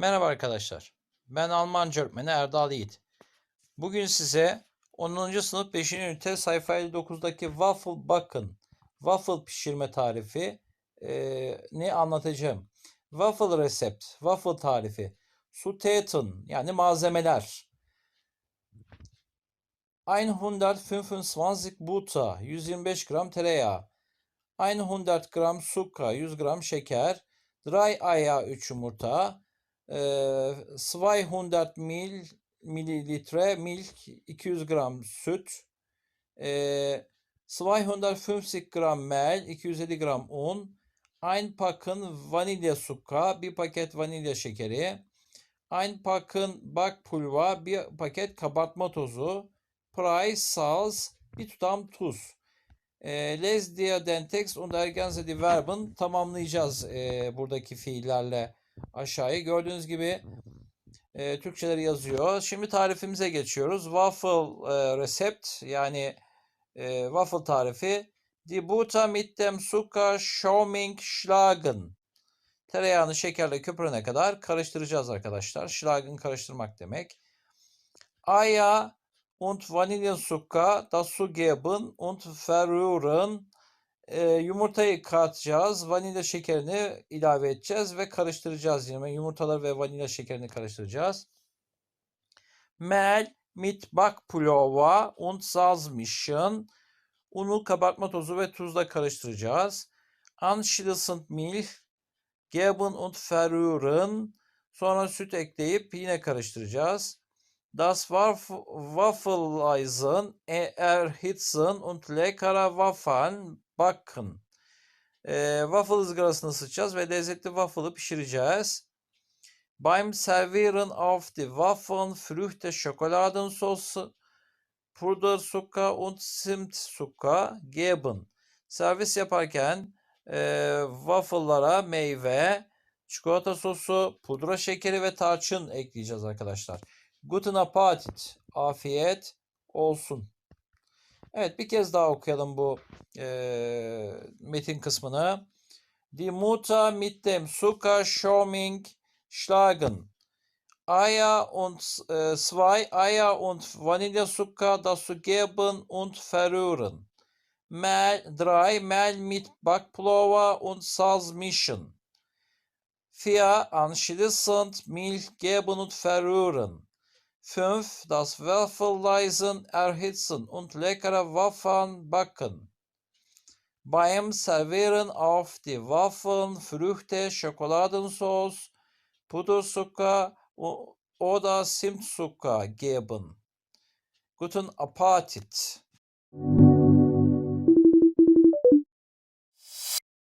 Merhaba arkadaşlar. Ben Almanca öğretmeni Erdal Yiğit. Bugün size 10. sınıf 5. ünite sayfa 59'daki waffle bakın. Waffle pişirme tarifi eee, ne anlatacağım. Waffle resept, waffle tarifi. Zutaten yani malzemeler. 125 Butter, 125 gram tereyağı. 100 gram zucker, 100 gram şeker. Dry aya 3 yumurta. Eee 200 mil mililitre milk, 200 gram süt. Eee 250 gram mel, 250 gram un. Ein Packen vanilya suka, bir paket vanilya şekeri. Ein Packen backpulver, bir paket kabartma tozu. Price, salz, bir tutam tuz. E, les dir den Text und ergänze die Verben tamamlayacağız e, buradaki fiillerle aşağıya. Gördüğünüz gibi e, Türkçeleri yazıyor. Şimdi tarifimize geçiyoruz. Waffle e, resept yani e, waffle tarifi. Die Butter mit dem Zucker schaumig schlagen. Tereyağını şekerle köpürene kadar karıştıracağız arkadaşlar. Schlagen karıştırmak demek. Eier und Vanillenzucker dazu geben und verrühren. Ee, yumurtayı katacağız. Vanilya şekerini ilave edeceğiz ve karıştıracağız yine. Yumurtaları ve vanilya şekerini karıştıracağız. Mehl mit Backpulver und Salz mischen. Unu kabartma tozu ve tuzla karıştıracağız. Anschließend Milch geben und verrühren. Sonra süt ekleyip yine karıştıracağız. Das Waff- Waffeleisen e- erhitzen und leckere Waffeln backen. Ee, waffle ızgarasını ısıtacağız ve lezzetli waffle'ı pişireceğiz. Beim Servieren auf die Waffeln Früchte Schokoladensoße, Puderzucker und Zimtzucker geben. Servis yaparken e, waffle'lara meyve, çikolata sosu, pudra şekeri ve tarçın ekleyeceğiz arkadaşlar. Guten Appetit. Afiyet olsun. Evet bir kez daha okuyalım bu eee, metin kısmını. Die Mutter mit dem Zucker Schauming schlagen. Eier und äh, zwei Eier und Vanillezucker dazu geben und verrühren. Mehl, drei Mehl mit Backpulver und Salz mischen. Vier anschließend Milch geben und verrühren. 5. Das Waffeleisen erhitzen und leckere Waffeln backen. Beim Servieren auf die Waffeln Früchte, Schokoladensauce, Puderzucker oder Zimtzucker geben. Guten Appetit.